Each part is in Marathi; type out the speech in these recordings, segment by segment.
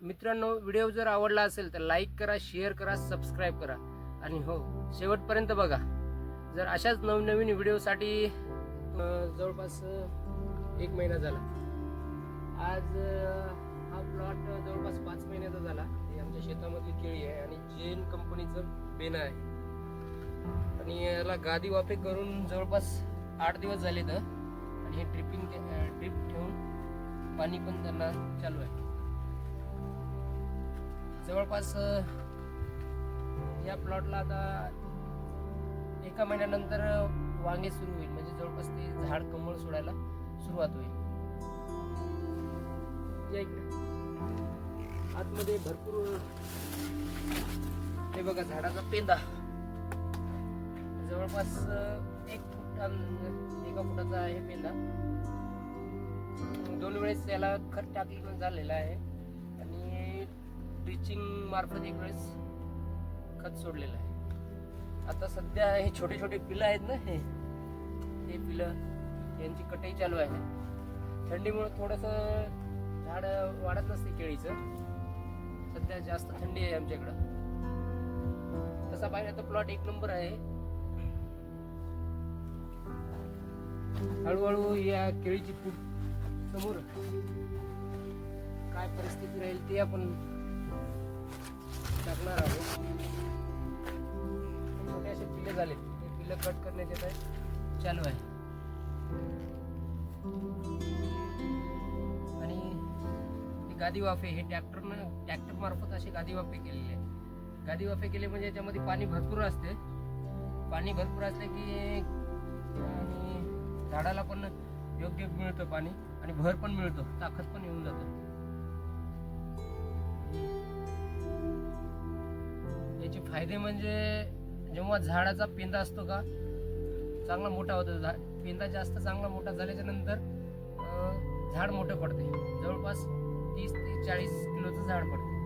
मित्रांनो व्हिडिओ जर आवडला असेल तर लाईक करा शेअर करा सबस्क्राईब करा. आणि हो शेवटपर्यंत बघा. जर अशाच नवनवीन व्हिडिओसाठी जवळपास एक महिना झाला. आज हा प्लॉट जवळपास पाच महिन्याचा झाला. हे आमच्या शेतामधली केळी आहे आणि जेन कंपनीचं बेना आहे. आणि याला गादी वापे करून जवळपास आठ दिवस झाले तर आणि हे ड्रिपिंग ड्रिप ठेवून पाणी पण त्यांना चालू आहे. जवळपास या प्लॉटला आता एका महिन्यानंतर वांगे सुरू होईल. म्हणजे जवळपास ते झाड कमळ सोडायला सुरुवात होईल. आतमध्ये भरपूर हे बघा झाडाचा पेंदा जवळपास एक फुट एका फुटाचा आहे पेंदा दोन वेळेस त्याला खत टाकलं झालेला आहे. ड्रिचिंग मार्फत एक वेळेस खत सोडलेलं आहे. आता सध्या हे छोटे छोटे पिलं आहेत ना हे हे पिलं यांची कटाई चालू आहे. थंडीमुळे थोडस झाड वाढत नसते केळीचं. सध्या जास्त थंडी आहे आमच्याकडं. तसा पाहिजे तर प्लॉट एक नंबर आहे. हळूहळू या केळीची फूट समोर काय परिस्थिती राहील ते आपण टाकणार आहोत. मोठे असे पिल्ले झाले ते पिल्ले कट करण्याचे काय चालू आहे. आणि गादी वाफे हे ट्रॅक्टरनं ट्रॅक्टर मार्फत असे गादी वाफे केलेले आहे गादी वाफे केले म्हणजे याच्यामध्ये पाणी भरपूर असते. पाणी भरपूर असले की आणि झाडाला पण योग्य मिळतं पाणी आणि भर पण मिळतो. ताकद पण येऊन जातं. फायदे म्हणजे जेव्हा झाडाचा पेंदा असतो का चांगला मोठा होतो. झा- पेंदा जास्त चांगला मोठा झाल्याच्यानंतर झाड मोठं पडते. जवळपास तीस ते चाळीस किलोचं झाड पडते.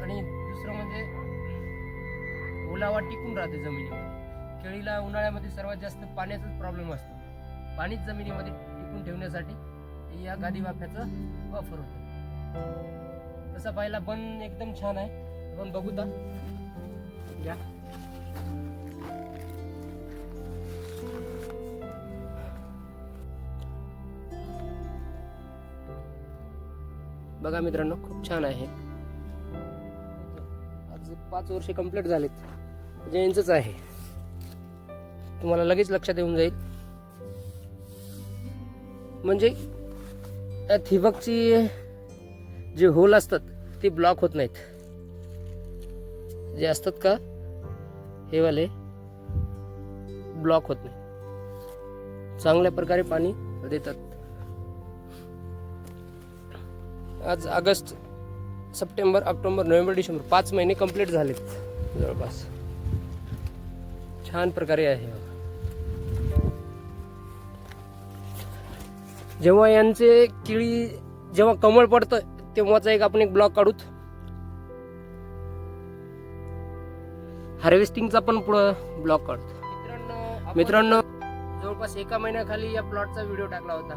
आणि दुसरं म्हणजे ओलावा टिकून राहते जमिनीमध्ये. केळीला उन्हाळ्यामध्ये सर्वात जास्त पाण्याचाच प्रॉब्लेम असतो. पाणीच जमिनीमध्ये टिकून ठेवण्यासाठी या गादी वाफ्याचा वापर होतो. तसा पाहिला बन एकदम छान आहे. आपण बघू ता. या बघा मित्रांनो खूप छान आहे आज पाच वर्ष कंप्लीट झालेत. जैनच आहे. तुम्हाला लगेच लक्षात येऊन जाईल. म्हणजे त्या ठिबकची जे होल असतात ते ब्लॉक होत नाहीत. जे असतात का हे वाले ब्लॉक होत नाही चांगल्या प्रकारे पाणी देतात. आज August September October November December पाच महिने कंप्लीट झालेत जवळपास. छान प्रकारे आहे. जेव्हा यांचे किळी जेव्हा कमळ पडतं तेव्हाचा एक आपण एक ब्लॉक काढूत. हार्वेस्टिंगचा पण पुढं ब्लॉक काढतो. मित्रांनो मित्रांनो. जवळपास एका महिन्याखाली या प्लॉटचा व्हिडिओ टाकला होता.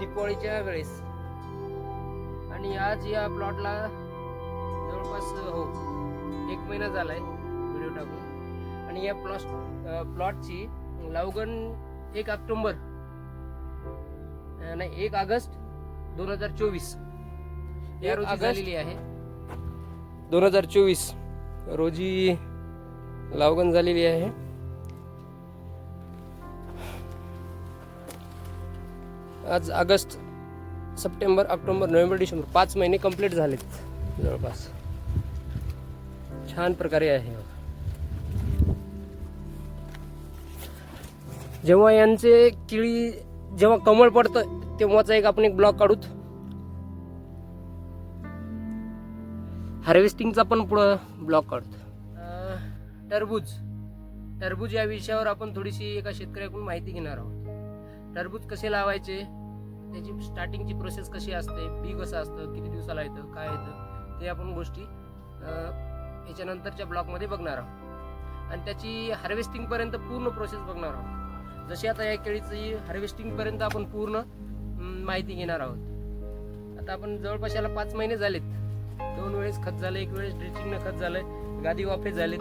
दीपावळीच्या वेळेस. आणि आज या प्लॉटला जवळपास हो एक महिना झालाय व्हिडिओ टाकून. आणि या प्लॉट प्लॉटची लावगण एक ऑक्टोबर. नाही एक ऑगस्ट दोन हजार चोवीस. या रोजी ऑगस्ट? झालेली आहे. दोन हजार चोवीस. रोजी लावगण झालेली आहे. आज August September October November December पाच महिने कंप्लीट झालेत. जवळपास. छान प्रकारे आहे. जेव्हा यांचे किळी जेव्हा कमळ पडतं तेव्हाचा एक आपण एक ब्लॉक काढूत. हार्वेस्टिंगचा पण पुढं ब्लॉक काढतो. टरबूज. टरबूज या विषयावर आपण थोडीशी एका शेतकऱ्याकडून माहिती घेणार आहोत. टरबूज कसे लावायचे? त्याची स्टार्टिंगची प्रोसेस कशी असते? बी कसं असतं? किती दिवसाला येतं? काय येतं? ते आपण गोष्टी याच्यानंतरच्या ब्लॉकमध्ये बघणार आहोत. आणि त्याची हार्वेस्टिंगपर्यंत पूर्ण प्रोसेस बघणार आहोत. जशी आता या केळीची हार्वेस्टिंग पर्यंत आपण पूर्ण माहिती घेणार आहोत. आता आपण जवळपास याला पाच महिने झालेत. दोन वेळेस खत झालं एक वेळेस ड्रिचिंगनं खत झालंय गादी वाफे झालेत.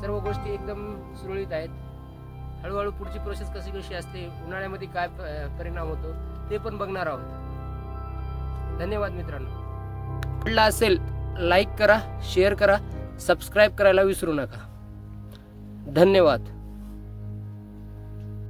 सर्व गोष्टी एकदम सुरळीत आहेत. हळूहळू पुढची प्रोसेस कशी कशी असते उन्हाळ्यामध्ये काय परिणाम होतो ते पण बघणार आहोत. धन्यवाद मित्रांनो. आवडला असेल लाईक करा शेअर करा सबस्क्राईब करायला विसरू नका. धन्यवाद.